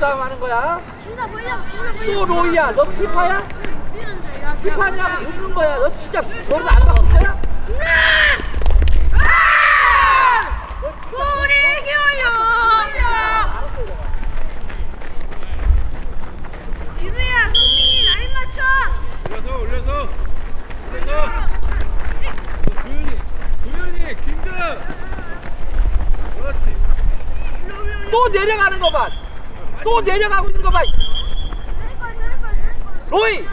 싸움 하는 거야? 준다 몰려 준다 몰려 또 로이야 너 피파야? 피파냐고 묻는 거야 너 진짜 버릇 안 봐. 또 내려가고 있는 거 봐. 로이,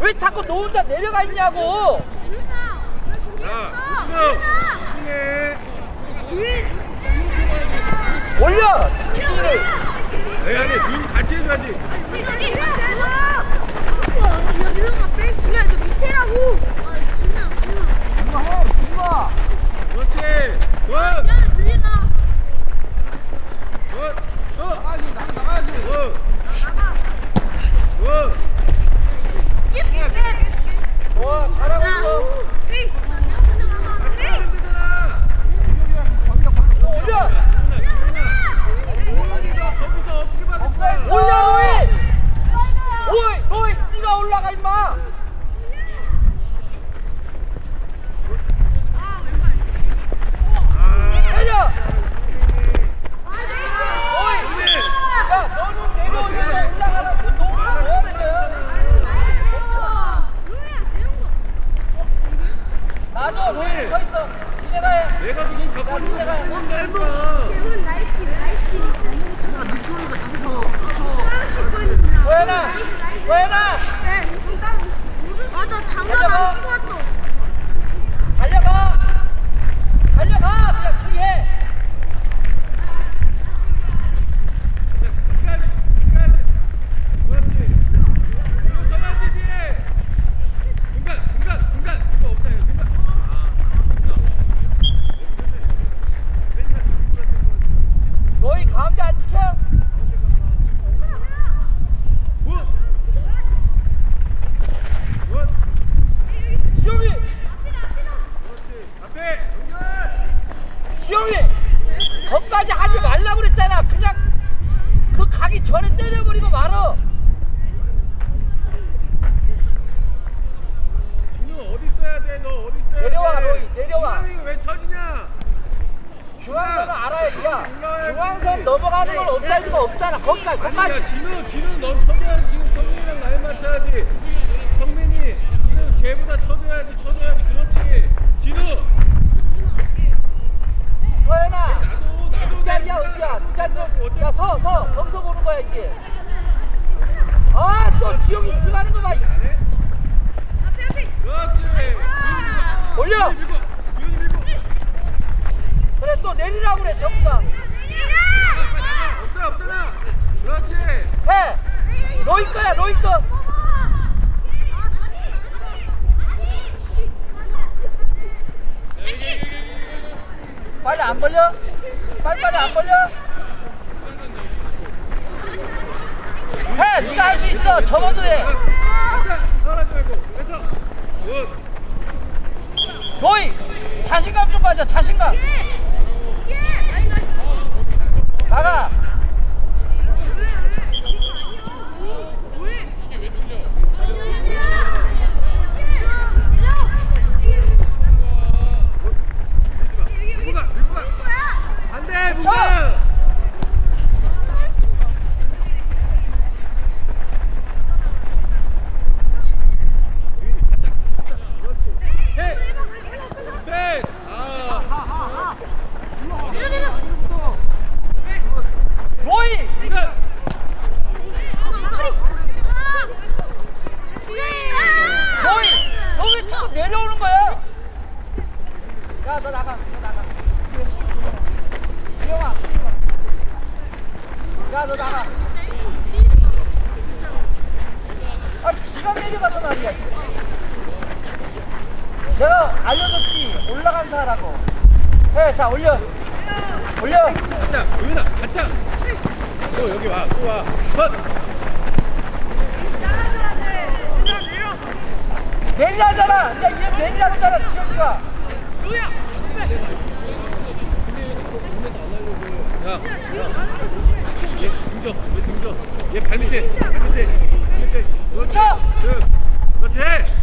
왜 자꾸 너 혼자 내려가 있냐고. 올려, 야니 같이 해야지. 그렇지. 굿. 굿. 올라가 임마! 가자 자신감. 자 올려 올려 자 우윤아 가자 또 여기 와또와 컷! 내리라잖아 야 얘 내리라잖아 지영이가 야얘 등져 얘 등져 얘 발 밑에 발 밑에 발 밑에 그렇지 그렇지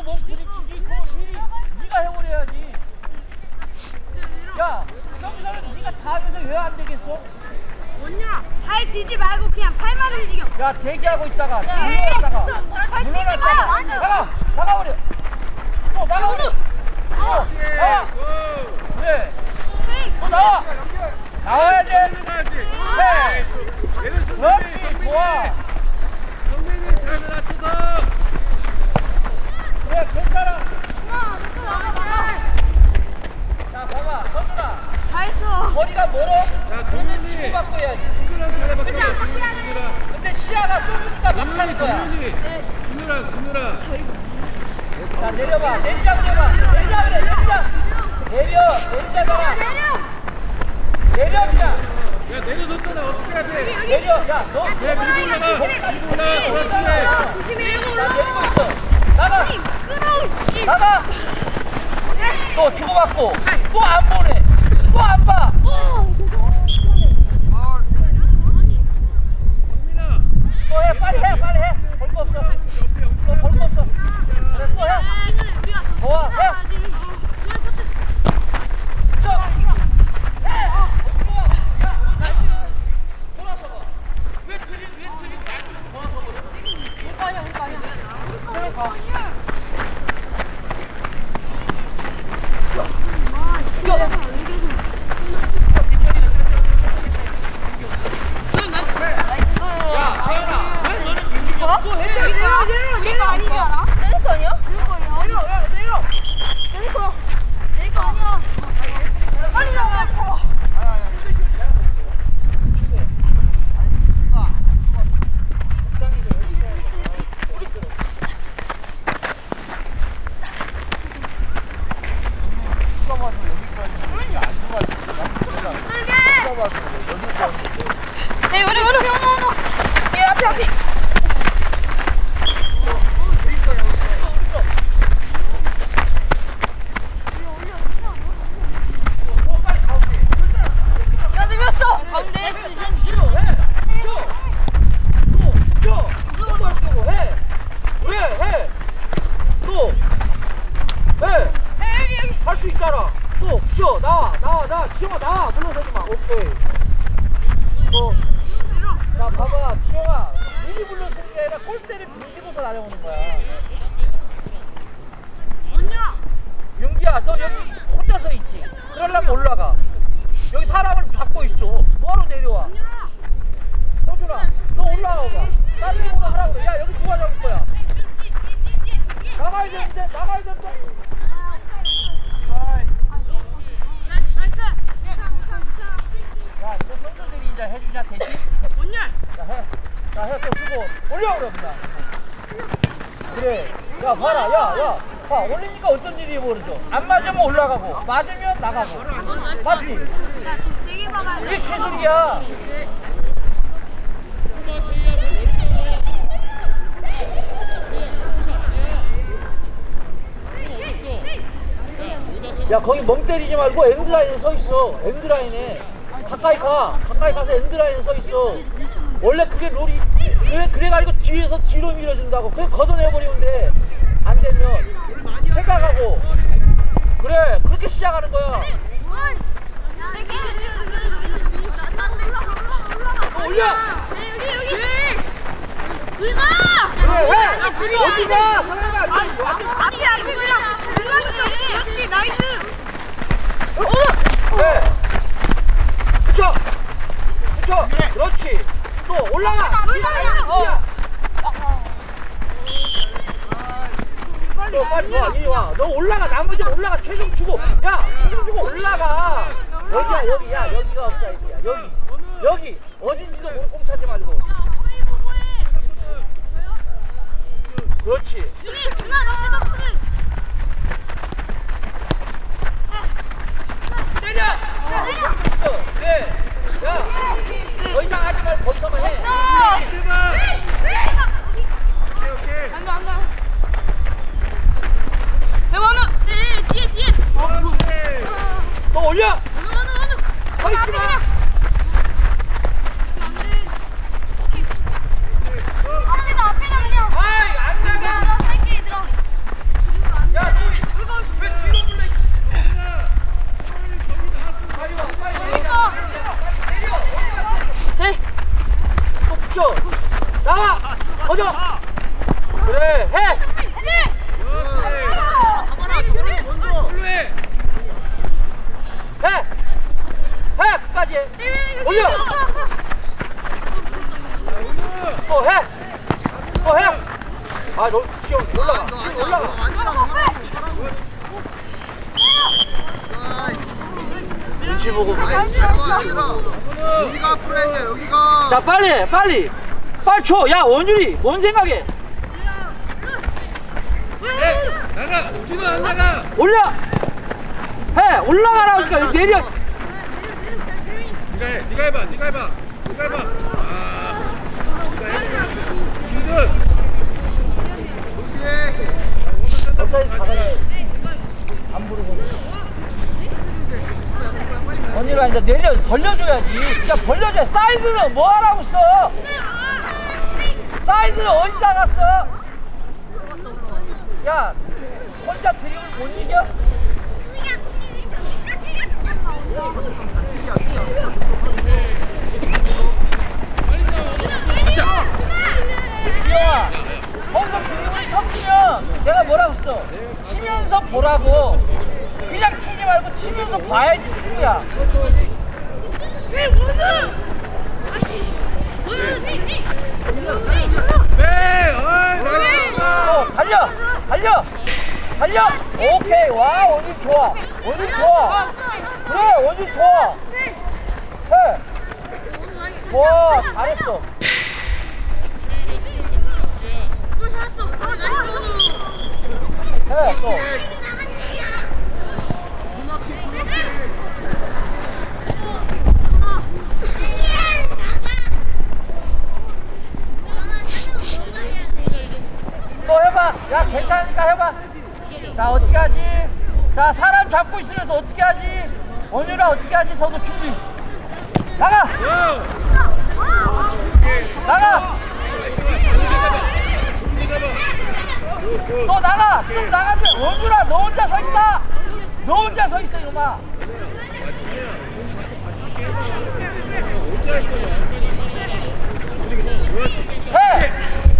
거기서 몸 부딪히지 그걸 미리 네가 해결해야지. 야 경기사는 그 네가 다 하면서 왜 안 되겠어? 언니야 발 뒤지 말고 그냥 팔만 움직여. 야 대기하고 있다가 물러났다가. 물러났다가. 나가 나가버려. 또 나가버려. 어, 어. 나와 어. 그래. 또 나와. 나와야 돼. 네. 그렇지 좋아. 선배님 잘 나왔어 머리가 멀어? 야, 공연이 치고 받고 해야지. 근데 안 받고 해야 돼. 근데 시야가 좁으니까 못 차는 거야. 공연이. 준우라, 준우라. 자, 내려봐. 내리자, 내려봐. 내리자, 그래, 내리자. 내려, 내리자잖아. 내려, 그냥. 야, 내려놓잖아. 어떻게 해야 돼? 여기, 여기. 내려, 야, 너. 야, 밀고 올라가. 밀고 올라가. 그렇지. 내리고 올라가. 내리고 있어. 나가! 끌어오지! 나가! 또 주고받고 또 안 보내 또 안 봐! 또 해 빨리 해 빨리 해볼 거 없어 또 볼 거 없어 그래 또 해! 좋아 해! Mua. 해주냐 해주냐 대신 뭔냐? 자해자해또 쓰고 올려 그럽니다. 그래. 야 봐라. 야야. 봐. 올리니까 어떤 일이 벌어져? 안 맞으면 올라가고 맞으면 나가고. 맞지? 나좀 세게 박아야 이게 최소리야. 야 거기 멍 때리지 말고 엔드라인에 서 있어. 엔드라인에. 가까이 가 가까이 가서 엔드라인에 서 있어 원래 그게 룰이 그래 그래가지고 뒤에서 뒤로 밀어준다고 그래 걷어내버리면 돼 안 되면 생각하고 그래 그렇게 시작하는 거야 어, 올려 그래 해 어디가 성현아 이거 완전 그렇지 나이스 네. 붙여. 그렇지. 또 올라가. 올라가. 너 빨리 와. 이리 와. 너 올라가. 나머지 올라가. 최종 주고. 야, 최종 주고 올라가. 여기야, 여기야. 여기가 업사이드야. 여기. 여기. 어딘지도 모르고 공 차지 말고. 그렇지. 때려. 있어. 그래. 야. 더 이상 하지 말고 거기서만 해. 해봐. 오케이 오케이. 안가 안가 대만은 뒤에 뒤에 오케이. 또 올려. 어느 어느 어느 서 있지 마. 안돼 앞에다 앞에다 그냥 아이, 안 나가. 할게 얘들아 야, 너 왜 뒤로 불러? 빨리 와, 빨리 와. 그러니까. 내려, 어디 갔어? 해 또 붙여. 나와. 거져. 그래, 해. 올래. 해. 해. 끝까지 해. 올려. 또 해. 또 해. 아, 너 지금 올라가. 올라가. 눈치 보고. 여기가 앞으로 해야 여기가. 자, 빨리 해, 빨리. 빨리 쳐. 야, 원율이. 뭔 생각해? 네. 나가. 뒤로 안 나가. 올려. 해. 올라가라니까. 내려. 네가 해. 네가 해봐. 네가 해봐. 네가 해봐. 아. 네가 해. 김준. 업사이드 가다가 안 부르고. 언니라 이제 내려 벌려줘야지. 진짜 벌려줘. 사이드는 뭐 하라고 써? 사이드는 어디다 갔어? 야, 혼자 드립을 못 이겨? 기영아, 거기서 드립을 쳤으면 내가 뭐라고 써? 치면서 보라고. 그냥 치지 말고 치면서 봐야지 축구야. 네. 어이. 어, 달려! 달려! 달려! 오케이, 와, 원이 좋아. 원이 좋아. 그래, 원이 좋아. 해. 좋아, 잘했어. 해, 또. 또 해봐. 야, 괜찮으니까 해봐. 자, 어떻게 하지? 자, 사람 잡고 있으면서 어떻게 하지? 원유라 어떻게 하지? 저도 준비. 이놈아! 해!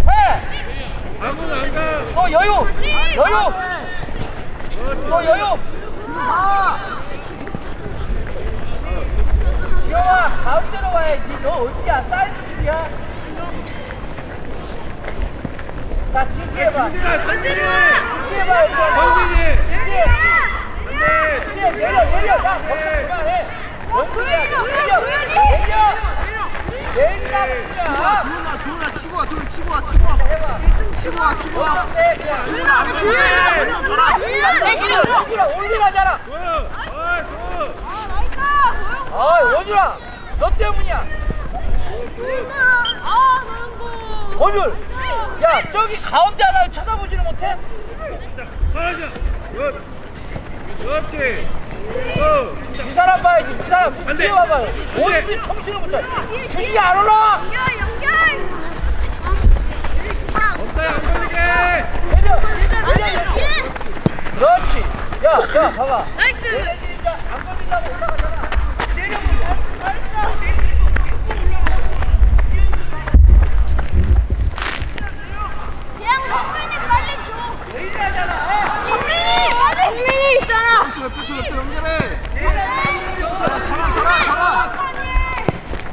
해! 아무도 안 가. 또 여유! 여유! 또 여유! 기영아, 가운데로 와야지. 너 어디야? 사이드 수비야? 자, 지시해봐. 지시해봐, 이제. 건진이. 지시해. 네. 지시해. 내려, 내려. 야, 거기서 그만해. 원숭이야, 내려. 내려. 그냥. 주원아, 주원아 치고 와, 좀 치고 와, 치고 와. 치고 와, 치고 와. 네, 그냥. 와, 안 돼. 줘라. 원준아, 올리라잖아. 아, 원준아, 너 때문이야. 원준, 야, 저기 가운데 하나를 쳐다보지는 못해? 자, 가자. 굿! 그렇지. 굿! 이 사람 봐야지, 이 사람 좀 안 돼. 뒤에 와봐요. 안 돼. 정신을 못 차려. 준이 안 올라와. 엉덩이 안 걸리게! 내려, 내려, 내려. 그렇지. 야, 야, 봐봐. 나이스. 안 걸리려고 올라가잖아. 내려보자. 그냥 정민이 빨리 줘. 왜 이러잖아. 정 민이 있잖아. 푸시, 푸시, 푸시, 연결해. 얘네들이 잡아, 잡아, 잡아, 잡아.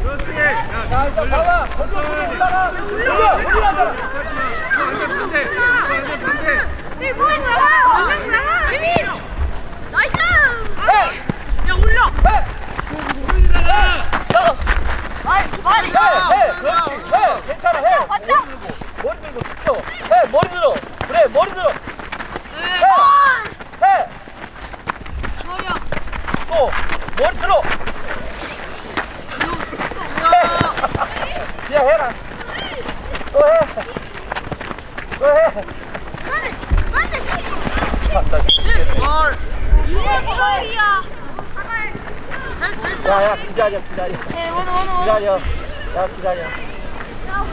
그렇지. 야, 자, 이제 봐봐. 건조 속에 올라가. 올려, 올리라잖아. 반대, 반대. 반대, 반대. 이 뭐야 나가. 완전 나가. 재민. 나이스. 해. 야, 올려. 해. 올리다가! 야. 빨리 빨리. 해, 해, 그렇지, 해, 괜찮아, 해. 머리 맞다. 들고, 머리 들고 툭 쳐. 해, 머리 들어. 그래, 머리 들어. 네. 해, 버려. 또 머리 들어. 해. 야, 해라. 또 해. 또 해. 빨리 빨리. 참, 나 미치겠네. 볼. 이게 뭐야? 야, 야, 기다려, 기다려. 네. 기다려. 야, 기다려.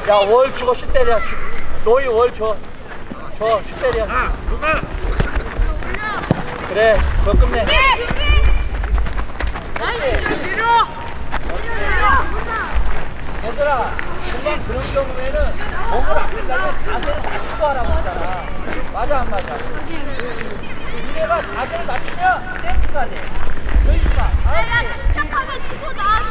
야, 월 주고 슛 때려. 슛. 너희 월 줘. 줘, 슛 때려. 아, 누가? 그래, 저 끝내. 나이스. 밀어. 얘들아, 금방 그런 경우에는 몸을 아끼려면 자세를 낮추고 하라고 했잖아. 맞아, 안 맞아? 니네가 자세를 낮추면 땡기가 돼. 그러지 마. 내가? 침착하게 치고 나와도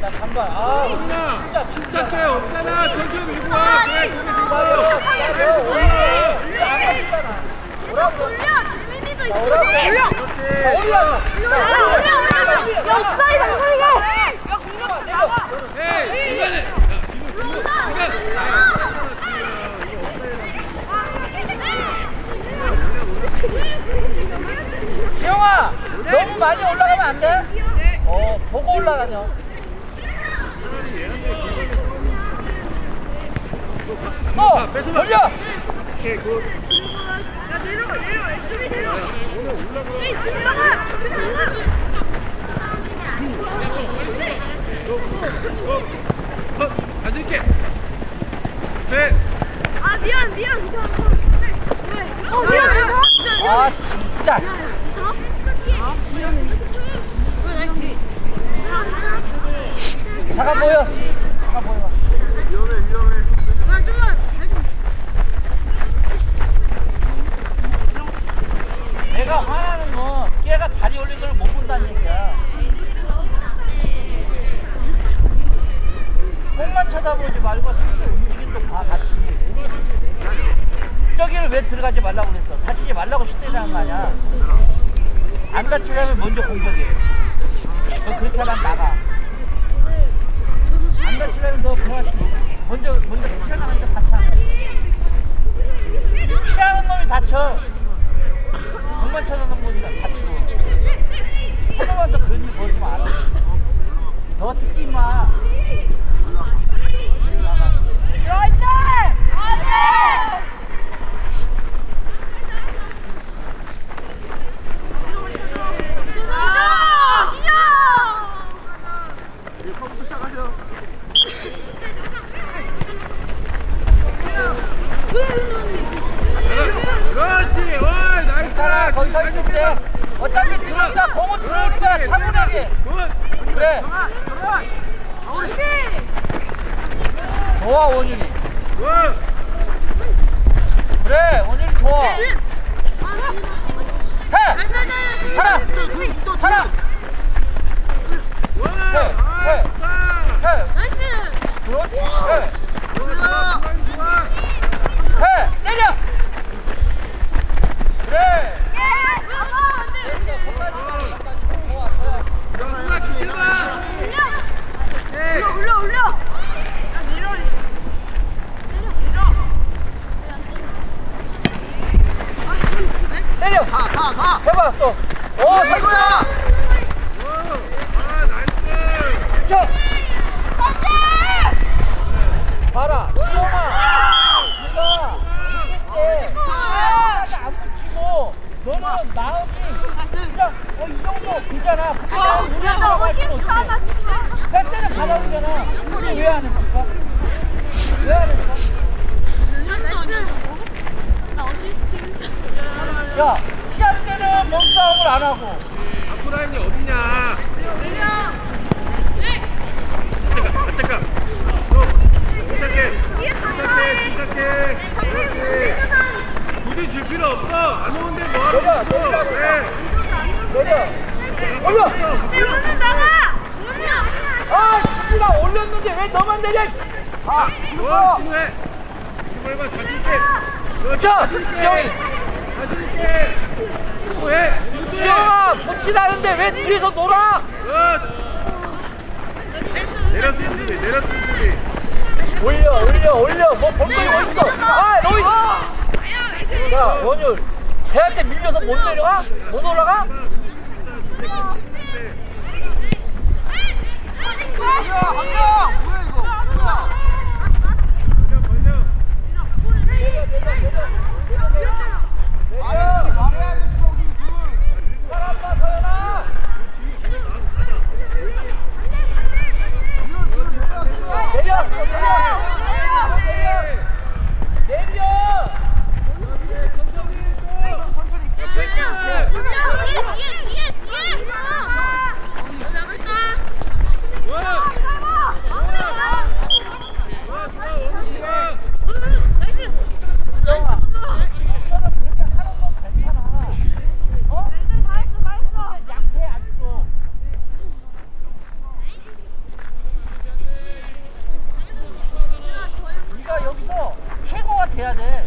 자, 잠깐. 아, 엄마! 진짜, 진짜. 침착해, 없잖아. 저기 밀고 와. 그래, 저기 밀고 기다려, 와. 기다려. 올려. 이거 안 맞잖아. 오라고. 돌려. 지영아, 너무 많이 올라가면 안 돼? 어, 보고 올라가냐. 굿. 어. 네. 아? 어? 아, 진짜. 잠깐 보여. 잠깐 보여. 위험해, 위험해. 나 좀만 내가 화나는 건 걔가 다리 올린 걸 못 본다는 얘기야. 공만 쳐다보지 말고 상대 움직임도 봐, 같이. 저기를 왜 들어가지 말라고 그랬어? 다치지 말라고 시대라는 거 아니야? 안 다치려면 먼저 공격해. 너 그렇게 하면 나가. 안 다치려면 너 그만치. 먼저, 먼저 튀어나가니까 다쳐. 피하는 놈이 다쳐. 공만 쳐다보는 거지 다 다치고. 한 번만 더 그런 일 보지 마. 너 특히 마. 나가. 들어있자! 이제 컵부터 시작하죠. 그렇지. 어이, 나이스. 괜찮아, 거기 서 있을 때. 어차피 들어온다, 공은 들어올 거야, 차분하게. 굿. 그래. 좋아, 원율이. 굿. 그래, 원율이 좋아. 해! 살아! 또 살아! 굿. 해, 해. 해. 해! 그렇지, 해! 해! 때려! 그래! 좋아, 좋아. 영수가 기대봐. 해. 올려. 때려. 가, 가, 가. 해봐 또. 오, 잘 이거야. 아 나이스 쳐. 봐라. 수영아. 네가 이때 시야까지 안 붙이고 너는 마음이 어, 이 정도 되잖아. 근데 나 우리 야, 너 옷이 사다 나 때는 받아오잖아. 근데 왜안 했을까? 왜안 했을까? 야, 시합 때는 몸싸움을 안 하고. 아쿠라임이 어디냐 잠깐 잠깐 침착해 그렇지 굳이 줄 필요 없어 안 오는데 뭐하러. 네. 내려. 올려. 오늘 나가. 오늘. 아, 진이가 올렸는데 왜 너만 내려? 가. 어, 이거. 신호해. 신호해봐, 자신있게. 그쵸? 지영이. 자신있게. 신호해. 지영아, 붙이라는데 왜 뒤에서 놀아? 내렸으면 수비, 내렸으면 수비. 올려, 올려, 올려. 뭐 볼거리 어딨어? 아, 너희. 야, 원율. 배한테 밀려서 못 내려가? 못 올라가? 야, 한명. 뭐야 이거? 뭐야? 말해야지, 말해야지, 프로듀 둘. 사람 봐, 서연아. 내려, 내려. 내려. 천천히. 지영아. 너는 그렇게 하는 건 괜찮아. 어? 약해, 아직도. 네가 여기서 최고가 돼야 돼.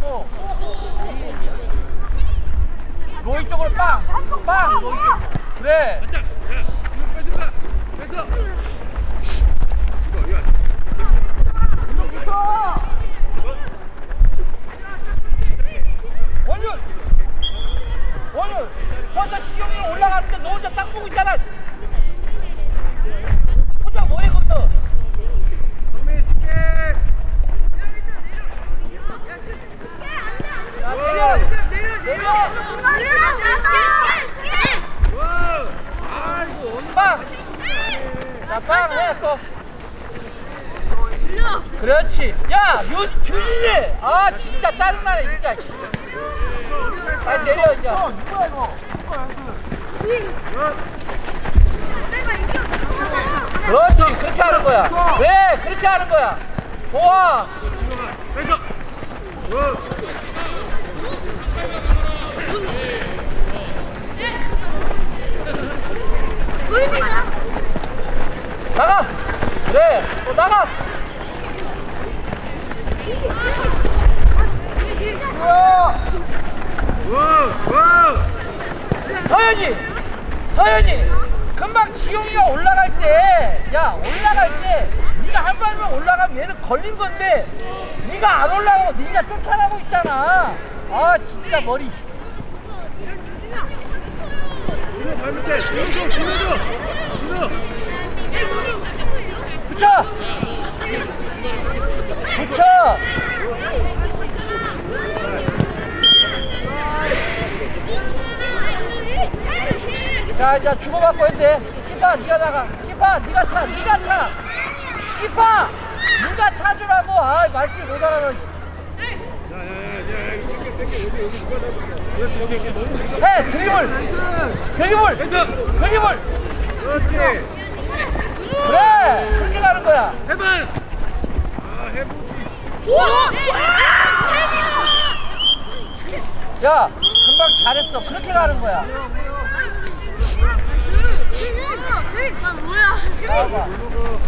또 로이 쪽으로 빵, 빵, 로이 쪽으로. 그래. 이거. 원율, 원율. 벌써 지영이 올라가는데 너 혼자 딱 보고 있잖아. 혼자 뭐해 거기서? 정민 쉽게. 야, 내려, 내려. 와. 아이고, 언니. 빵. 자, 빵 해, 또. 그렇지. 야, 유, 주진이. 아, 진짜 짜증나네, 진짜. 아, 내려, 이제. 그렇지, 그렇게 하는 거야. 왜? 그렇게 하는 거야. 좋아. 나가. 그래, 또 나가. 서현이, 서현이. 금방 지용이가 올라갈 때, 야, 올라갈 때, 네가 한 발만 올라가면 얘는 걸린 건데, 네가 안 올라가고 네가 쫓아가고 있잖아. 아, 진짜 머리. 진호 발 밑에. 붙여! 붙여! 자, 이제 주고받고 했는데, 키파, 네가 나가. 키파, 네가 차, 네가 차! 키파! 네가 차주라고! 아, 말귀 못 알아서. 야, 야, 야, 야, 해! 드리블! 드리블! 드리블! 그렇지. 그래! 그렇게 가는 거야. 해봐. 아, 해보지. 야, 금방 잘했어. 그렇게 가는 거야. 뭐야? 나와봐. 이거